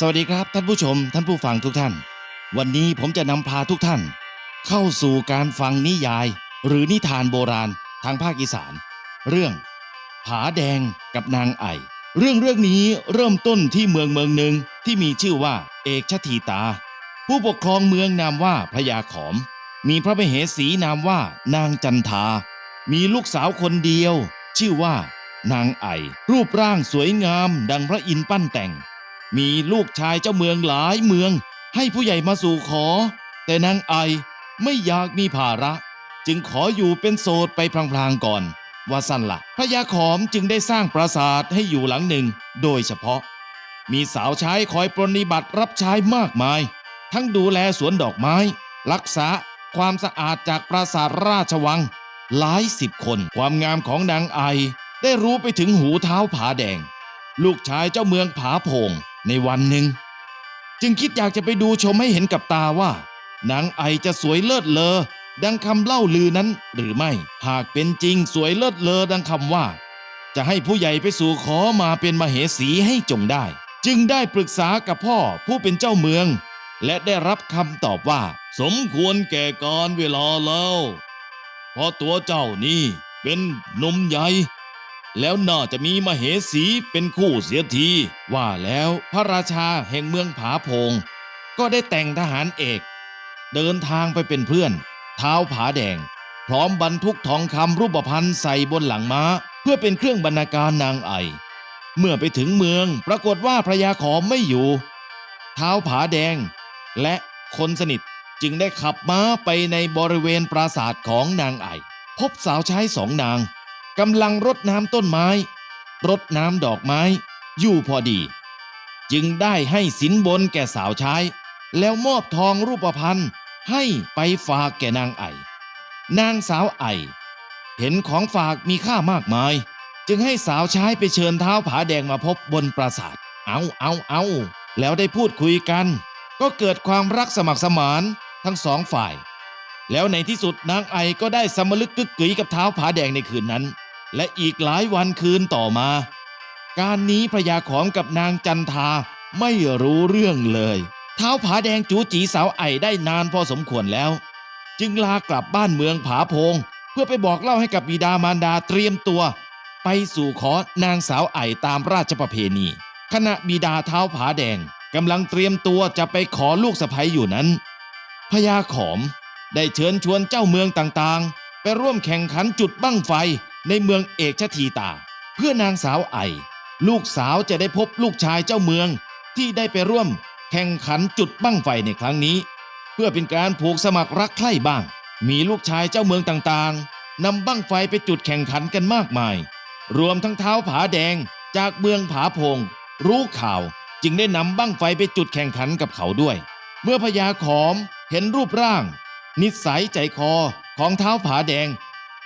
สวัสดีครับท่านผู้ชมท่านผู้ฟังทุกท่าน วันนี้ผมจะนำพาทุกท่าน เข้าสู่การฟังนิยาย หรือนิทานโบราณทางภาคอีสาน เรื่อง ผาแดงกับนางไอ เรื่องเรื่องนี้เริ่มต้นที่เมืองเมืองหนึ่งที่มีชื่อว่า เอกชทีตา ผู้ปกครองเมืองนามว่าพระยาขอม มีพระมเหสีนามว่านางจันทา มีลูกสาวคนเดียว ชื่อว่า นางไอ รูปร่างสวยงาม ดังพระอินทร์ปั้นแต่ง มีลูกชายเจ้าเมืองหลายเมือง ให้ผู้ใหญ่มาสู่ขอ แต่นางไอไม่อยากมีภาระ จึงขออยู่เป็นโสดไปพลางๆก่อน ว่าสั้นละพระยาขอมจึงได้สร้างปราสาทให้อยู่หลังหนึ่ง โดยเฉพาะ มีสาวใช้คอยปรนนิบัติรับใช้มากมาย ทั้งดูแลสวนดอกไม้ รักษาความสะอาดจากปราสาทราชวัง หลายสิบคนความงามของนางไอ ได้รู้ไปถึงหูเท้าผาแดง ลูกชายเจ้าเมืองผาโพง ในวันหนึ่ง จึงคิดอยากจะไปดูชมให้เห็นกับตาว่านางไอจะสวยเลิศเลอ ดังคำเล่าลือนั้นหรือไม่ หากเป็นจริงสวยเลิศเลอดังคำว่า จะให้ผู้ใหญ่ไปสู่ขอมาเป็นมเหสีให้จงได้ จึงได้ปรึกษากับพ่อผู้เป็นเจ้าเมือง และได้รับคำตอบว่า สมควรแก่การเวลาแล้วเพราะตัวเจ้านี่เป็นนมใหญ่ แล้วน่าจะมีมเหสีเป็นคู่เสียที ว่าแล้วพระราชาแห่งเมืองผาพง ก็ได้แต่งทหารเอก เดินทางไปเป็นเพื่อนเท้าผาแดง พร้อมบรรทุกทองคำรูปพรรณใส่บนหลังม้า เพื่อเป็นเครื่องบรรณาการนางไอ เมื่อไปถึงเมืองปรากฏว่าพระยาขอมไม่อยู่ เท้าผาแดง และคนสนิทจึงได้ขับม้าไปในบริเวณปราสาทของนางไอ พบสาวใช้สองนาง กำลังรดน้ำต้นไม้ รดน้ำดอกไม้ อยู่พอดี จึงได้ให้สินบนแก่สาวใช้ แล้วมอบทองรูปพรรณให้ไปฝากแก่นางไอ นางสาวไอ เห็นของฝากมีค่ามากมาย จึงให้สาวใช้ไปเชิญเท้าผาแดงมาพบบนปราสาท เอาเอาเอาแล้วได้พูดคุยกัน ก็เกิดความรักสมัครสมานทั้งสองฝ่าย แล้วในที่สุดนางไอก็ได้สำมลึกกึกกึ๋ยกับเท้าผาแดงในคืนนั้น และอีกหลายวันคืนต่อมา การนี้พระยาขอมกับนางจันทาไม่รู้เรื่องเลยเท้าผาแดงจูจีสาวไอได้นานพอสมควรแล้ว จึงลากลับบ้านเมืองผาพง เพื่อไปบอกเล่าให้กับบิดามารดาเตรียมตัว ไปสู่ขอนางสาวไอตามราชประเพณี ขณะบิดาเท้าผาแดงกำลังเตรียมตัวจะไปขอลูกสะใภ้อยู่นั้นพญาขอมได้เชิญชวนเจ้าเมืองต่างๆ ไปร่วมแข่งขันจุดบั้งไฟ ในเมืองเอกชทีตา เพื่อนางสาวไอ ลูกสาวจะได้พบลูกชายเจ้าเมืองที่ได้ไปร่วมแข่งขันจุดบั้งไฟในครั้งนี้ เพื่อเป็นการผูกสมัครรักใคร่บ้าง มีลูกชายเจ้าเมืองต่างๆนำบั้งไฟไปจุดแข่งขันกันมากมาย รวมทั้งเท้าผาแดงจากเมืองผาพง รู้ข่าวจึงได้นำบั้งไฟไปจุดแข่งขันกับเขาด้วย เมื่อพญาขอมเห็นรูปร่าง นิสัยใจคอของเท้าผาแดง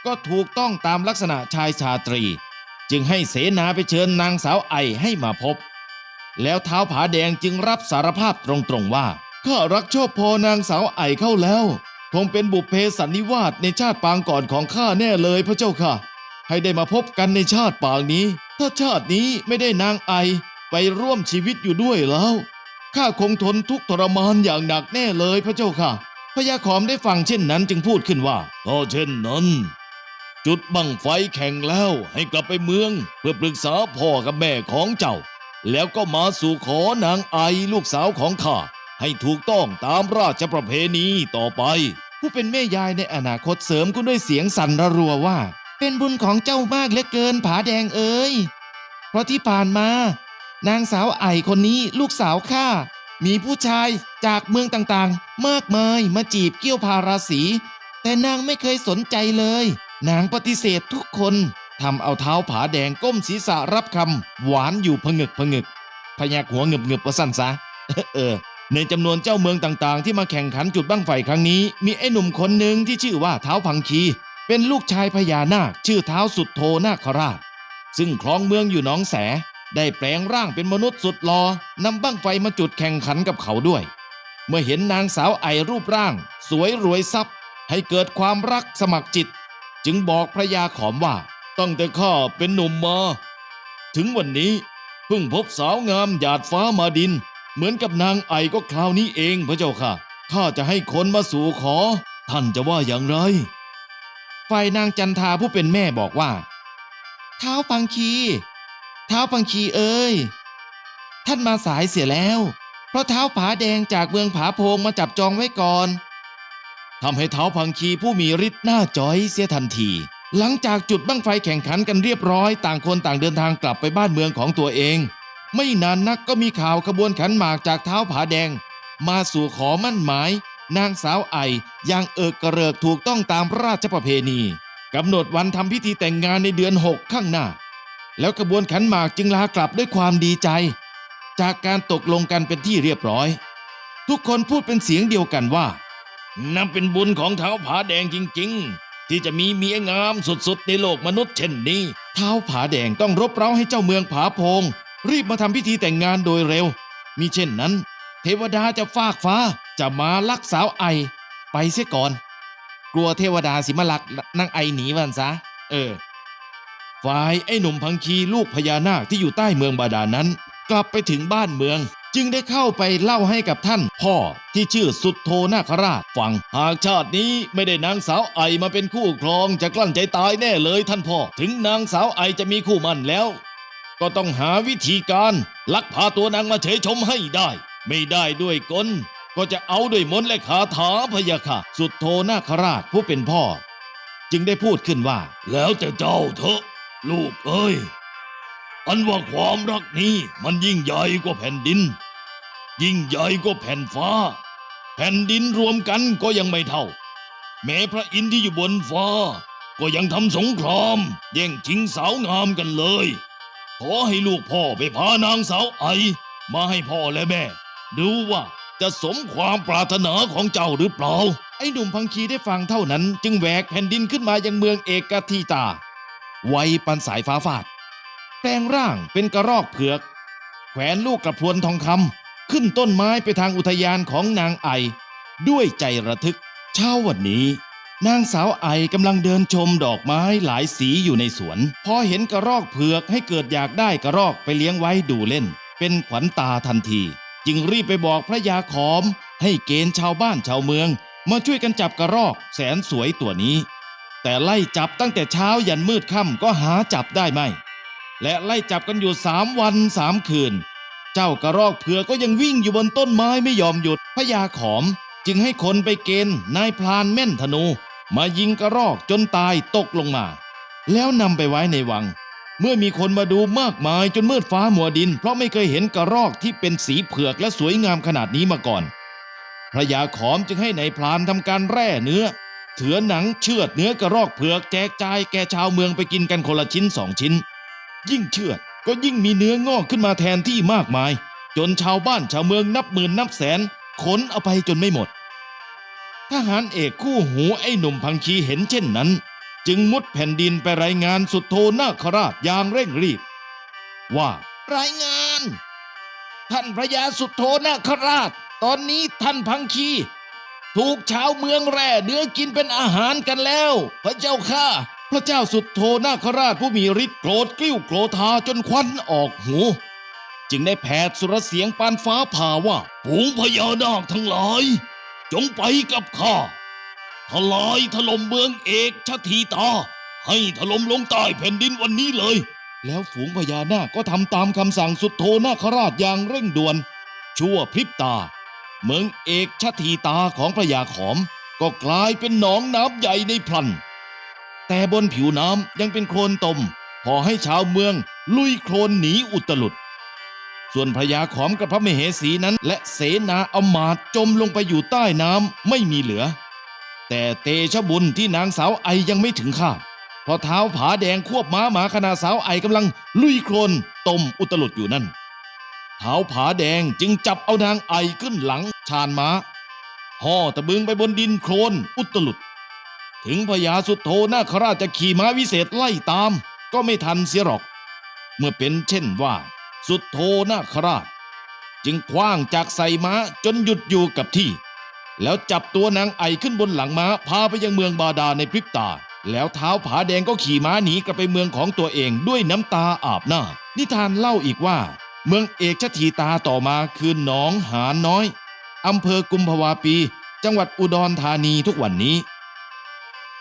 ก็ถูกต้องตามลักษณะชายชาตรี จึงให้เสนาไปเชิญนางสาวไอให้มาพบ แล้วเท้าผาแดงจึงรับสารภาพตรงๆว่าข้ารักชอบพอนางสาวไอเข้าแล้ว คงเป็นบุพเพสันนิวาสในชาติปางก่อนของข้าแน่เลยพระเจ้าค่ะ ให้ได้มาพบกันในชาติปางนี้ ถ้าชาตินี้ไม่ได้นางไอไปร่วมชีวิตอยู่ด้วยแล้วข้าคงทนทุกทรมานอย่างหนักแน่เลยพระเจ้าค่ะพญาขอมได้ฟังเช่นนั้นจึงพูดขึ้นว่าก็เช่นนั้น จุดบังไฟแข่งแล้วให้กลับไปเมือง เพื่อปรึกษาพ่อกับแม่ของเจ้า แล้วก็มาสู่ขอนางไอลูกสาวของข้าให้ถูกต้องตามราชประเพณีต่อไป ผู้เป็นแม่ยายในอนาคตเสริมขึ้นด้วยเสียงสั่นระรัวว่า เป็นบุญของเจ้ามากเหลือเกินผาแดงเอ๋ยเพราะที่ผ่านมา นางสาวไอคนนี้ลูกสาวข้ามีผู้ชายจากเมืองต่างๆ มากมายมาจีบเกี้ยวพาราศีแต่นางไม่เคยสนใจเลย นางปฏิเสธทุกคนทำเอาเท้าผาแดงก้มศีรษะรับคำหวานอยู่ผงึกผงึกพยักหัวเงึบเงึบว่าสั้นซะเออในจำนวนเจ้าเมืองต่างๆ ที่มาแข่งขันจุดบั้งไฟครั้งนี้ มีไอ้หนุ่มคนหนึ่งที่ชื่อว่าเท้าพังคี เป็นลูกชายพญานาค ชื่อเท้าสุดโทนาคราช ซึ่งครองเมืองอยู่หนองแส ได้แปลงร่างเป็นมนุษย์สุดหลอนำบั้งไฟมาจุดแข่งขันกับเขาด้วย เมื่อเห็นนางสาวไอรูปร่าง สวยรวยทรัพย์ ให้เกิดความรักสมัครจิต จึงบอกพระยาขอมว่า ตั้งแต่ข้าเป็นหนุ่มมา ถึงวันนี้เพิ่งพบสาวงามหยาดฟ้ามาดิน เหมือนกับนางไอก็คราวนี้เองพระเจ้าค่ะข้าจะให้คนมาสู่ขอ ท่านจะว่าอย่างไร ฝ่ายนางจันทาผู้เป็นแม่บอกว่า เท้าพังคีเท้าพังคีเอ้ยท่านมาสายเสียแล้ว เพราะเท้าผาแดงจากเมืองผาโพงมาจับจองไว้ก่อน ทำให้เท้าพังคีผู้มีฤทธิ์หน้าจ้อยเสียทันที หลังจากจุดบั้งไฟแข่งขันกันเรียบร้อย ต่างคนต่างเดินทางกลับไปบ้านเมืองของตัวเอง ไม่นานนักก็มีข่าวขบวนขันหมากจากเท้าผาแดง มาสู่ขอมั่นหมาย นางสาวไออย่างเอิกกระเริกถูกต้องตามพระราชประเพณีกำหนดวันทำพิธีแต่งงานในเดือนหกข้างหน้า แล้วขบวนขันหมากจึงลากลับด้วยความดีใจ จากการตกลงกันเป็นที่เรียบร้อย ทุกคนพูดเป็นเสียงเดียวกันว่า นับเป็นบุญของเท้าผาแดงจริง ๆ ที่จะมีเมียงามสุดๆ ในโลกมนุษย์เช่นนี้ เท้าผาแดงต้องรบเร้าให้เจ้าเมืองผาโพง รีบมาทำพิธีแต่งงานโดยเร็วมิเช่นนั้น เทวดาจะฟากฟ้าจะมาลักสาวไอ ไปเสียก่อน กลัวเทวดาสิมาลักนางไอหนีวันซะ เออ ฝ่ายไอ้หนุ่มพังคีลูกพญานาคที่อยู่ใต้เมืองบาดานั้น กลับไปถึงบ้านเมือง จึงได้เข้าไปเล่าให้กับท่าน พ่อที่ชื่อสุดโทนาคราชฟัง หากชาตินี้ไม่ได้นางสาวไอมาเป็นคู่ครองจะกลั้นใจตายแน่เลยท่านพ่อ ถึงนางสาวไอจะมีคู่มั่นแล้ว ก็ต้องหาวิธีการลักพาตัวนางมาเฉยชมให้ได้ ไม่ได้ด้วยกลก็จะเอาด้วยมนต์และคาถาพยาค่ะ สุดโทนาคราชผู้เป็นพ่อ จึงได้พูดขึ้นว่า แล้วแต่เจ้าเถอะ ลูกเอ้ย อันว่าความรักนี้มันยิ่งใหญ่กว่าแผ่นดิน ยิ่งใหญ่กว่าแผ่นฟ้า แผ่นดินรวมกันก็ยังไม่เท่า แม้พระอินทร์ที่อยู่บนฟ้า ก็ยังทำสงครามแย่งชิงสาวงามกันเลย ขอให้ลูกพ่อไปพานางสาวไอ มาให้พ่อและแม่ ดูว่าจะสมความปรารถนาของเจ้าหรือเปล่า ไอ้หนุ่มพังคีได้ฟังเท่านั้น จึงแหวกแผ่นดินขึ้นมายังเมืองเอกทีตา ไวปันสายฟ้าฟาด แปลงร่างเป็นกระรอกเผือก แขวนลูกกระพวนทองคำขึ้นต้นไม้ไปทางอุทยานของนางไอ ด้วยใจระทึก เช้าวันนี้ นางสาวไอกำลังเดินชมดอกไม้หลายสีอยู่ในสวน พอเห็นกระรอกเผือกให้เกิดอยากได้กระรอกไปเลี้ยงไว้ดูเล่น เป็นขวัญตาทันที จึงรีบไปบอกพระยาขอม ให้เกณฑ์ชาวบ้านชาวเมือง มาช่วยกันจับกระรอกแสนสวยตัวนี้ แต่ไล่จับตั้งแต่เช้ายันมืดค่ำก็หาจับได้ไม่ และไล่จับกันอยู่สามวันสามคืน เจ้ากระรอกเผือกก็ยังวิ่งอยู่บนต้นไม้ไม่ยอมหยุดพญาขอม จึงให้คนไปเกณฑ์นายพลานแม่นธนู มายิงกระรอกจนตายตกลงมา แล้วนำไปไว้ในวัง เมื่อมีคนมาดูมากมายจนมืดฟ้ามัวดิน เพราะไม่เคยเห็นกระรอกที่เป็นสีเผือกและสวยงามขนาดนี้มาก่อนพระยาขอมจึงให้ในายพลานทำการแร่เนื้อ เถือหนังเชือดเนื้อกระรอกเผือกแจกจ่ายแก่ชาวเมืองไปกินกันคนละชิ้นสองชิ้น ยิ่งเชื่อดก็ยิ่งมีเนื้องอกขึ้นมาแทนที่มากมาย จนชาวบ้านชาวเมืองนับหมื่นนับแสนขนเอาไปจนไม่หมด ทหารเอกคู่หูไอ้หนุ่มพังคีเห็นเช่นนั้น จึงมุดแผ่นดินไปรายงานสุดโทนาคราชอย่างเร่งรีบ ว่ารายงาน ท่านพระยาสุดโทนาคราช ตอนนี้ท่านพังคี ถูกชาวเมืองแร่เนื้อกินเป็นอาหารกันแล้ว พระเจ้าข้า พระเจ้าสุดโทนาคราชผู้มีฤทธิ์โกรธกลิ้วโกรธาจนควันออกหู จึงได้แผดสุรเสียงปานฟ้าผ่าว่าฝูงพญานาคทั้งหลาย จงไปกับข้าทลายถล่มเมืองเอกชทีตา ให้ถล่มลงใต้แผ่นดินวันนี้เลย แล้วฝูงพญานาคก็ทำตามคำสั่งสุดโทนาคราชอย่างเร่งด่วน ชั่วพริบตา เมืองเอกชทีตาของพระยาขอม ก็กลายเป็นหนองน้ำใหญ่ในพลัน แต่บนผิวน้ำยังเป็นโคลนตมพอให้ชาวเมืองลุยโคลนหนีอุตลุด ส่วนพระยาขอมกับพระมเหสีนั้น และเสนาอมาตย์จมลงไปอยู่ใต้น้ำไม่มีเหลือ แต่เตชะบุญที่นางสาวไอยังไม่ถึงคาดเพราะเท้าผาแดงควบม้าหมาขณะสาวไอกำลังลุยโคลนตมอุตลุดอยู่นั่นเท้าผาแดงจึงจับเอานางไอขึ้นหลังชานม้าห่อตะบึงไปบนดินโคลนอุตลุด ถึงพญาสุดโทนาคราชจะขี่ม้าวิเศษไล่ตาม ก็ไม่ทันเสียหรอก เมื่อเป็นเช่นว่า สุดโทนาคราช จึงคว้างจากใส่ม้าจนหยุดอยู่กับที่ แล้วจับตัวนางไอขึ้นบนหลังม้าพาไปยังเมืองบาดาในพริบตา แล้วเท้าผาแดงก็ขี่ม้าหนีกลับไปเมืองของตัวเองด้วยน้ำตาอาบหน้า นิทานเล่าอีกว่า เมืองเอกชทีตาต่อมาคือหนองหานน้อยอำเภอกุมภาวาปี จังหวัดอุดรธานีทุกวันนี้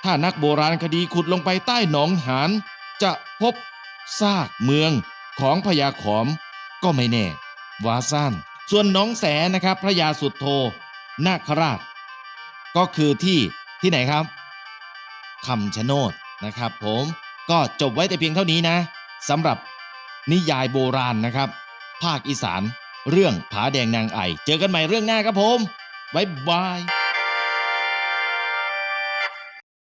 ถ้านักโบราณคดีขุดลงไปใต้หนองหานจะพบซากเมืองของพญาขอมก็ไม่แน่วาซ่านส่วนหน้องแสนะครับ พระยาสุดโทนาคราช ก็คือที่ที่ไหนครับคำชะโนดนะครับผมก็จบไว้แต่เพียงเท่านี้นะสำหรับนิยายโบราณนะครับ ภาคอีสาน เรื่องผาแดงนางไอ เจอกันใหม่เรื่องหน้าครับผม บ๊ายบาย